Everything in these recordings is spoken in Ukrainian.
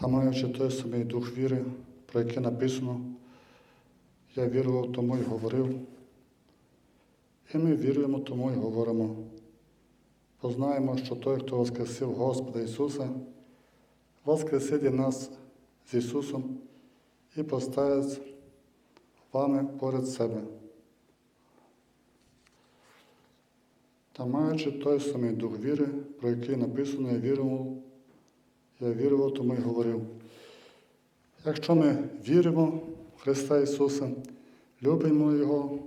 Та маючи той самий дух віри, про який написано, я вірував, тому й говорив. І ми віруємо, тому й говоримо. Познаємо, що той, хто воскресив Господа Ісуса, воскресить нас з Ісусом і поставить вами поряд себе. Та маючи той самий дух віри, про який написано, я вірував, я вірував, тому й говорив. Якщо ми віримо в Христа Ісуса, любимо Його,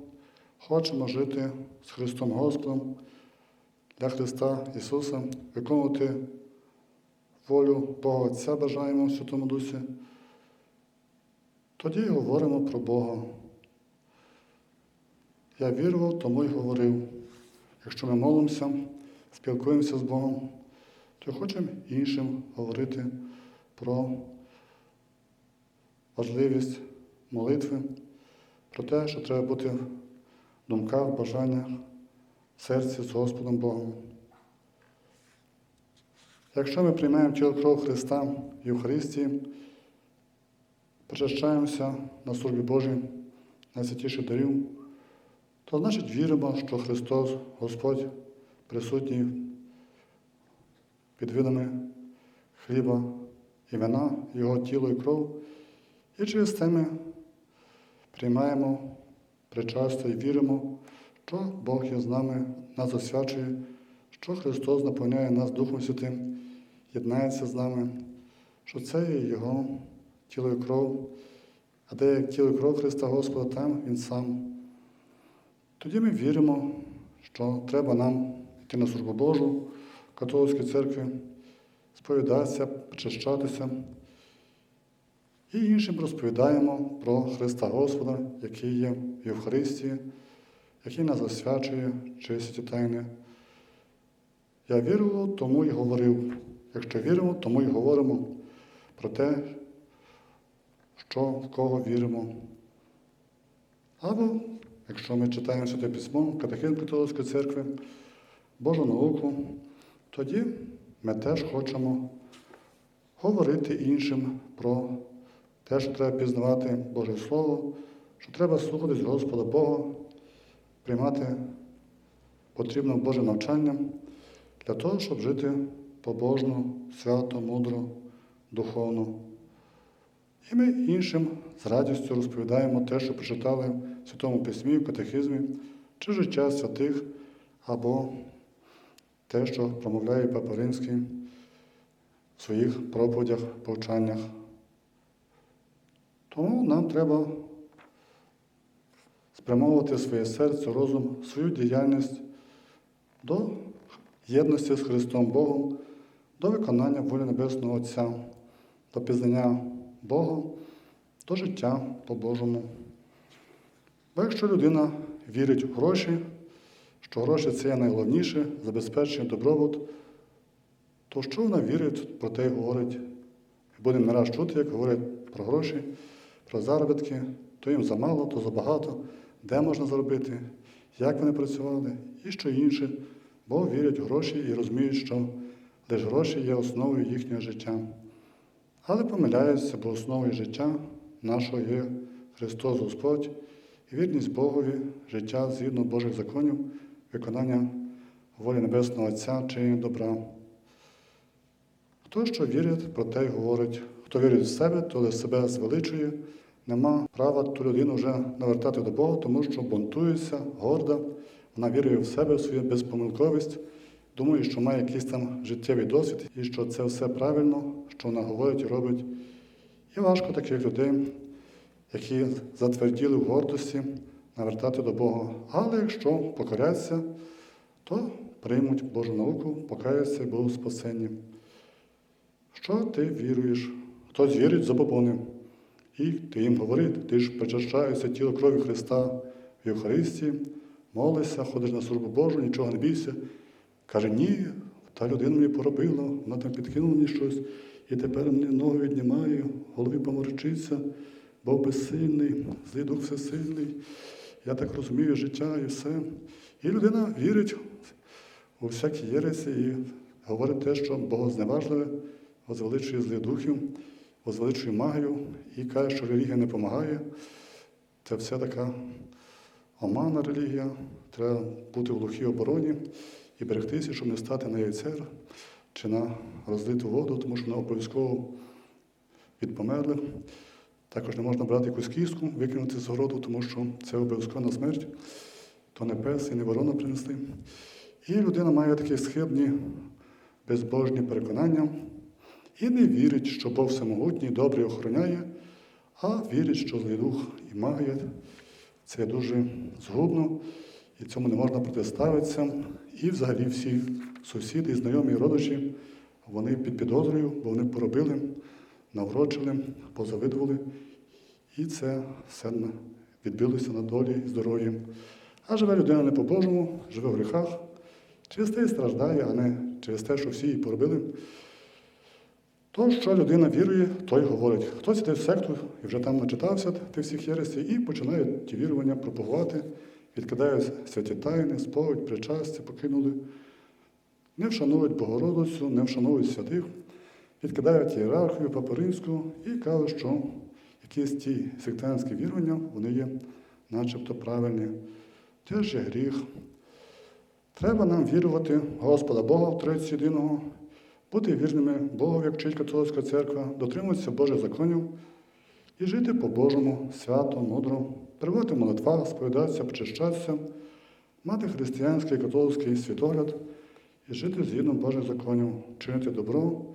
хочемо жити з Христом Господом для Христа Ісуса, виконувати волю Бога Отця бажаємо в Святому Дусі, тоді говоримо про Бога. Я вірував, тому й говорив. Якщо ми молимося, спілкуємося з Богом, то хочемо іншим говорити про важливість молитви, про те, що треба бути в думках, бажаннях, серці з Господом Богом. Якщо ми приймаємо тіло кров Христа в Євхаристії, причащаємося на службі Божій найсвятіших дарів, то значить віримо, що Христос, Господь, присутній під видами хліба і вина, Його тіло і кров, і через це ми приймаємо причастя і віримо, що Бог є з нами, нас освячує, що Христос наповняє нас Духом Святим, єднається з нами, що це є Його тіло і кров, а де як тіло і кров Христа Господа, там Він сам. Тоді ми віримо, що треба нам йти на службу Божу в католицькій церкві, сповідатися, причащатися. І іншим розповідаємо про Христа Господа, який є в Євхаристії, який нас освячує чисті тайни. Я вірував, тому й говорив. Якщо віримо, тому й говоримо про те, що в кого віримо. Або, якщо ми читаємо Святе Письмо, Катехизм Католицької церкви, Божу науку, тоді ми теж хочемо говорити іншим про те, що треба пізнавати Боже Слово, що треба слухатись Господа Бога, приймати потрібне Боже навчання для того, щоб жити побожно, свято, мудро, духовно. І ми іншим з радістю розповідаємо те, що прочитали в Святому Письмі, в Катехизмі, чи життя святих, або те, що промовляє Папа Римський в своїх проповідях, повчаннях. Тому нам треба спрямовувати своє серце, розум, свою діяльність до єдності з Христом Богом, до виконання волі Небесного Отця, до пізнання Бога, до життя по-божому. Бо якщо людина вірить в гроші, що гроші це є найголовніше, забезпечення добробут, то що вона вірить, про те й говорить. Будемо не раз чути, як говорять про гроші, про заробітки, то їм замало, то забагато, де можна заробити, як вони працювали і що інше, бо вірять в гроші і розуміють, що лише гроші є основою їхнього життя. Але помиляються, бо основою життя нашого є Христос Господь і вірність Богові, життя згідно Божих законів, виконання волі Небесного Отця чи добра. Хто що вірить, про те й говорить. Хто вірить в себе, то себе звеличує, нема права ту людину вже навертати до Бога, тому що бунтується, горда, вона вірує в себе, в свою безпомилковість, думає, що має якийсь там життєвий досвід і що це все правильно, що вона говорить і робить. І важко таких людей, які затверділи в гордості, навертати до Бога. Але якщо покоряться, то приймуть Божу науку, покаяться і будуть спасенні. Що ти віруєш? Хтось вірить за побони. І ти їм говорить, ти ж причащаєшся тіло крові Христа в Євхаристії, молишся, ходиш на службу Божу, нічого не бійся. Каже, ні, та людина мені поробила, вона там підкинула мені щось, і тепер мені ноги віднімає, голові поморочиться, Бог безсильний, злий дух всесильний. Я так розумію життя і все. І людина вірить у всякі єресі і говорить те, що богозневажливе, возвеличує злих духів. возвеличує магію і каже, що релігія не допомагає. Це все така омана релігія. Треба бути в глухій обороні і берегтися, щоб не стати на яйцер чи на розлиту воду, тому що вона обов'язково від померлих. Також не можна брати якусь кістку, викинути з городу, тому що це обов'язково смерть, то не пес і не ворона принесли. І людина має такі схибні, безбожні переконання і не вірить, що Бог всемогутній, добрий охороняє, а вірить, що злий дух і магія це дуже згубно, і цьому не можна протиставитися. І взагалі всі сусіди, знайомі родичі, вони під підозрою, бо вони поробили, наврочили, позавидували. І це все відбилося на долі і здоров'ї. А живе людина не по-божому, живе в гріхах, через те і страждає, а не через те, що всі її поробили. То, що людина вірує, той говорить. Хтось йде в секту і вже там начитався тих всіх єресів і починає ті вірування пропагувати, відкидають святі тайни, сповідь, причастя, покинули. Не вшановують Богородицю, не вшановують святих, відкидають ієрархію папоринську і кажуть, що якісь ті сектантські вірування, вони є начебто правильні. Теж є гріх. Треба нам вірувати Господа Бога в Тройці єдиного, бути вірними Богу, як вчить католицька церква, дотримуватися Божих законів і жити по-божому, свято, мудро, перебувати в молитвах, сповідатися, причащатися, мати християнський і католицький світогляд і жити згідно Божих законів, чинити добро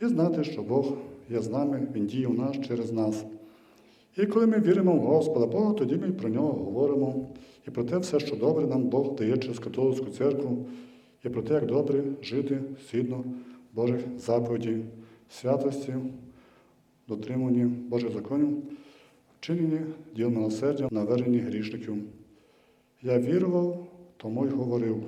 і знати, що Бог є з нами, Він діє в нас через нас. І коли ми віримо в Господа Бога, тоді ми про нього говоримо і про те все, що добре нам Бог дає через католицьку церкву, і про те, як добре жити згідно Божих заповідей, святості, дотриманні Божих законів, вчиненні діл милосердя, наверненні грішників. Я вірував, тому й говорив.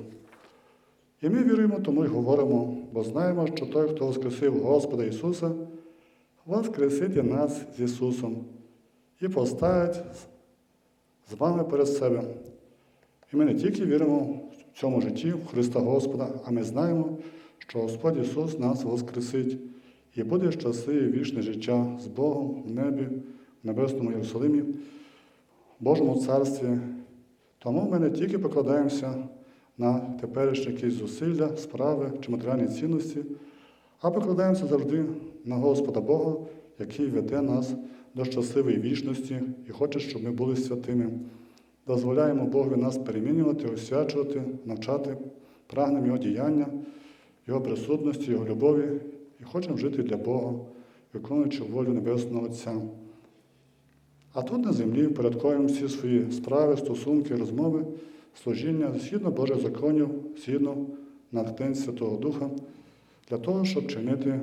І ми віруємо, тому й говоримо, бо знаємо, що той, хто воскресив Господа Ісуса, воскресить і нас з Ісусом і поставить з вами перед себе. І ми не тільки віримо в цьому житті, в Христа Господа, а ми знаємо, що Господь Ісус нас воскресить і буде щасливе вічне життя з Богом в небі, в небесному Єрусалимі, в Божому Царстві. Тому ми не тільки покладаємося на теперішні якісь зусилля, справи чи матеріальні цінності, а покладаємося завжди на Господа Бога, який веде нас до щасливої вічності і хоче, щоб ми були святими. Дозволяємо Богові нас перемінювати, освячувати, навчати, прагнемо Його діяння, Його присутності, Його любові і хочемо жити для Бога, виконуючи волю Небесного Отця. А тут на землі порядкуємо всі свої справи, стосунки, розмови, служіння згідно Божих законів, згідно натхнень Святого Духа, для того, щоб чинити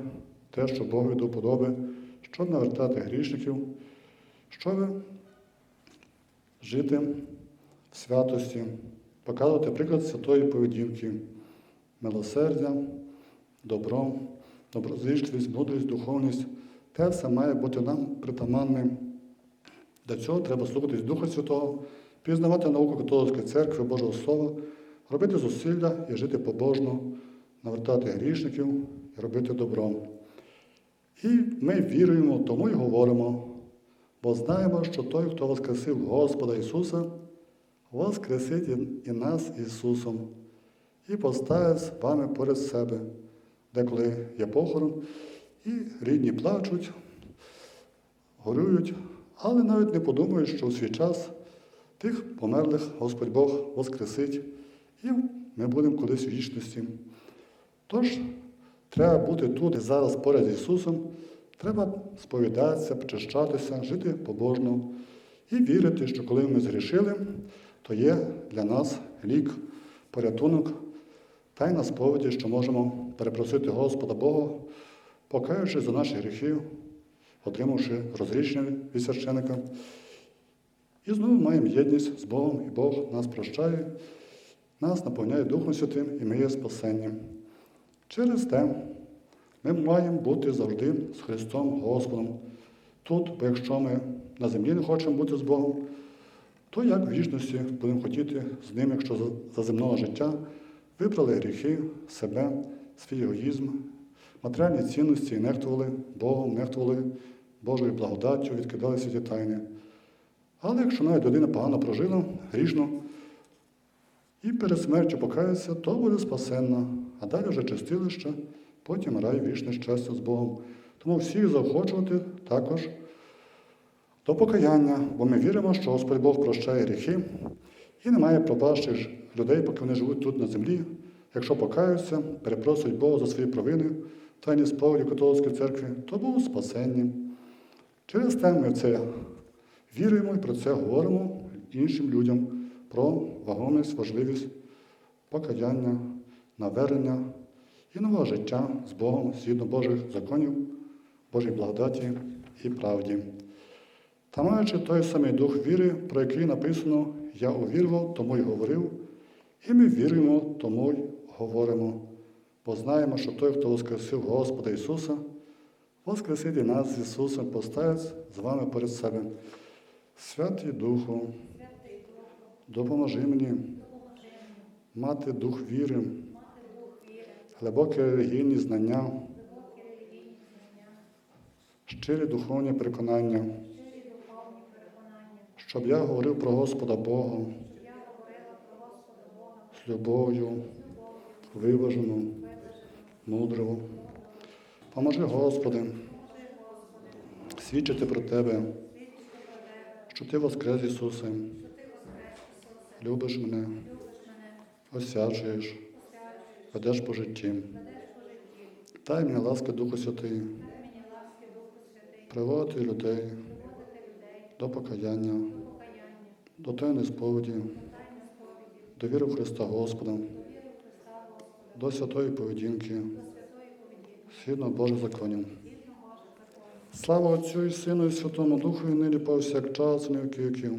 те, що Богові до вподоби, щоб навертати грішників, щоб жити в святості, показувати приклад святої поведінки, милосердя, добро, доброзичливість, мудрість, духовність. Те все має бути нам притаманним. Для цього треба слухатись Духа Святого, пізнавати науку католицької церкви, Божого Слова, робити зусилля і жити побожно, навертати грішників і робити добро. І ми віруємо, тому й говоримо, бо знаємо, що той, хто воскресив Господа Ісуса, воскресить і нас Ісусом, і поставить з вами поряд себе, деколи є похорон, і рідні плачуть, горюють, але навіть не подумають, що у свій час тих померлих Господь Бог воскресить, і ми будемо колись в вічності. Тож, Треба бути тут і зараз поряд з Ісусом, треба сповідатися, причащатися, жити побожно і вірити, що коли ми згрішили, то є для нас лік, порятунок, тайна сповіді, що можемо перепросити Господа Бога, покаявшись за наші гріхи, отримавши розрішення від священика. І знову маємо єдність з Богом, і Бог нас прощає, нас наповняє Духом Святим, і ми є спасенням. Через те ми маємо бути завжди з Христом Господом. Тут, бо якщо ми на землі не хочемо бути з Богом, то як в вічності будемо хотіти з ним, якщо за земного життя вибрали гріхи, себе, свій егоїзм, матеріальні цінності і нехтували Богом, нехтували Божою благодаттю, відкидали святі тайни. Але якщо навіть людина погано прожила, грішно, і перед смертю покається, то буде спасенна, а далі вже чистилище, потім рай вічне щастя з Богом. Тому всіх заохочувати також до покаяння, бо ми віримо, що Господь Бог прощає гріхи і немає пропащих людей, поки вони живуть тут на землі. Якщо покаються, перепросують Бога за свої провини, тайні сповіді католицької церкви, то будуть спасенні. Через те ми це віруємо і про це говоримо іншим людям про вагомість, важливість покаяння, навернення і нового життя з Богом згідно Божих законів, Божій благодаті і правді. Та маючи той самий дух віри, про який написано Я увірував, тому й говорив, і ми віруємо, тому й говоримо, бо знаємо, що той, хто воскресив Господа Ісуса, воскресить і нас з Ісусом поставить з вами перед себе. Святий Духу, допоможи мені. Мати дух віри, глибокі релігійні знання, щирі духовні переконання, щоб я говорив про Господа Бога. З любов'ю, виважено, мудро. Поможи, Господи, свідчити про Тебе, що Ти воскрес Ісусе, любиш мене, освячуєш, ведеш по житті. Дай мені ласки Духу Святий, приводити людей до покаяння, до тайної сповіді, до віри в Христа Господа, до святої поведінки, згідно Божих законів. Слава Отцю і Сину і Святому Духу, і нині повсякчас, і віки віків.